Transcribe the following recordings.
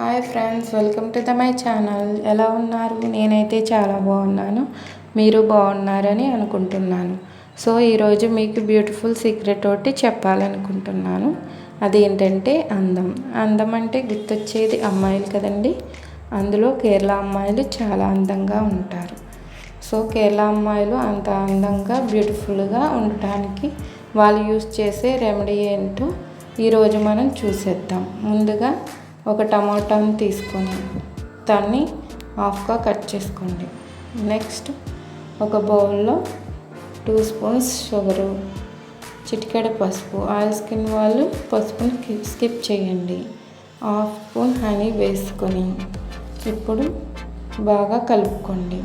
Hi friends welcome to the my channel ఎలా ఉన్నారు? నేనైతే చాలా బాగున్నాను. మీరు బాగున్నారని అనుకుంటున్నాను. సో ఈరోజు మీకు బ్యూటిఫుల్ సీక్రెట్ ఒకటి చెప్పాలనుకుంటున్నాను. అదేంటంటే అందం. అందం అంటే గుర్తొచ్చేది అమ్మాయిలు కదండి. అందులో కేరళ అమ్మాయిలు చాలా అందంగా ఉంటారు. సో కేరళ అమ్మాయిలు అంత అందంగా బ్యూటిఫుల్గా ఉండటానికి వాళ్ళు యూస్ చేసే రెమెడీ ఏంటో ఈరోజు మనం చూసేద్దాం. ముందుగా ఒక టమాటాని తీసుకొని దాన్ని హాఫ్గా కట్ చేసుకోండి. నెక్స్ట్ ఒక బౌల్లో టూ స్పూన్స్ షుగరు చిటికెడ పసుపు ఆయిల్ స్కిన్ వాళ్ళు పసుపుని స్కిప్ చేయండి. హాఫ్ స్పూన్ హనీ వేసుకొని ఇప్పుడు బాగా కలుపుకోండి.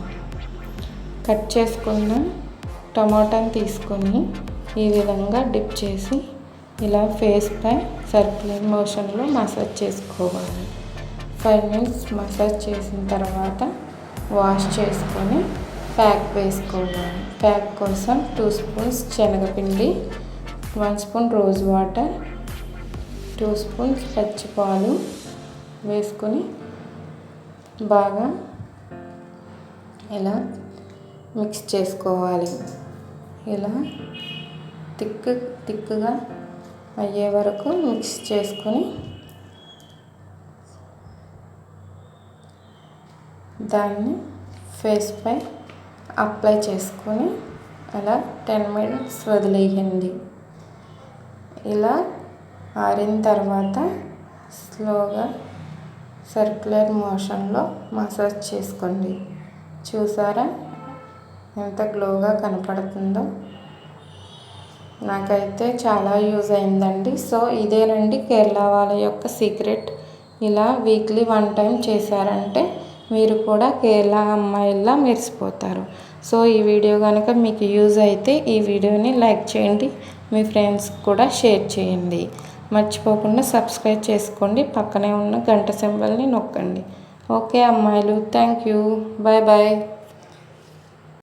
కట్ చేసుకున్న టమాటాని తీసుకొని ఈ విధంగా డిప్ చేసి ఇలా ఫేస్పై సర్క్యులర్ మోషన్లో మసాజ్ చేసుకోవాలి. ఫైవ్ మినిట్స్ మసాజ్ చేసిన తర్వాత వాష్ చేసుకొని ప్యాక్ వేసుకోవాలి. ప్యాక్ కోసం టూ స్పూన్స్ శనగపిండి one spoon rose water two spoons పచ్చిపాలు వేసుకొని బాగా ఇలా మిక్స్ చేసుకోవాలి. ఇలా తిక్కు తిక్కుగా అయ్యే వరకు మిక్స్ చేసుకొని దాన్ని ఫేస్పై అప్లై చేసుకొని అలా టెన్ మినిట్స్ వదిలేయండి. ఇలా ఆరిన తర్వాత స్లోగా సర్క్యులర్ మోషన్లో మసాజ్ చేసుకోండి. చూసారా? ఎంత గ్లోగా కనపడుతుందో? నాకైతే చాలా యూజ్ అయిందండి. సో ఇదేనండి కేరళ వాళ్ళ యొక్క సీక్రెట్. ఇలా వీక్లీ వన్ టైం చేశారంటే మీరు కూడా కేరళ అమ్మాయిల్లా మెరిసిపోతారు. సో ఈ వీడియో కనుక మీకు యూజ్ అయితే ఈ వీడియోని లైక్ చేయండి. మీ ఫ్రెండ్స్కి కూడా షేర్ చేయండి. మర్చిపోకుండా సబ్స్క్రైబ్ చేసుకోండి. పక్కనే ఉన్న గంట సింబల్ని నొక్కండి. ఓకే అమ్మాయిలు థ్యాంక్ యూ. Bye bye.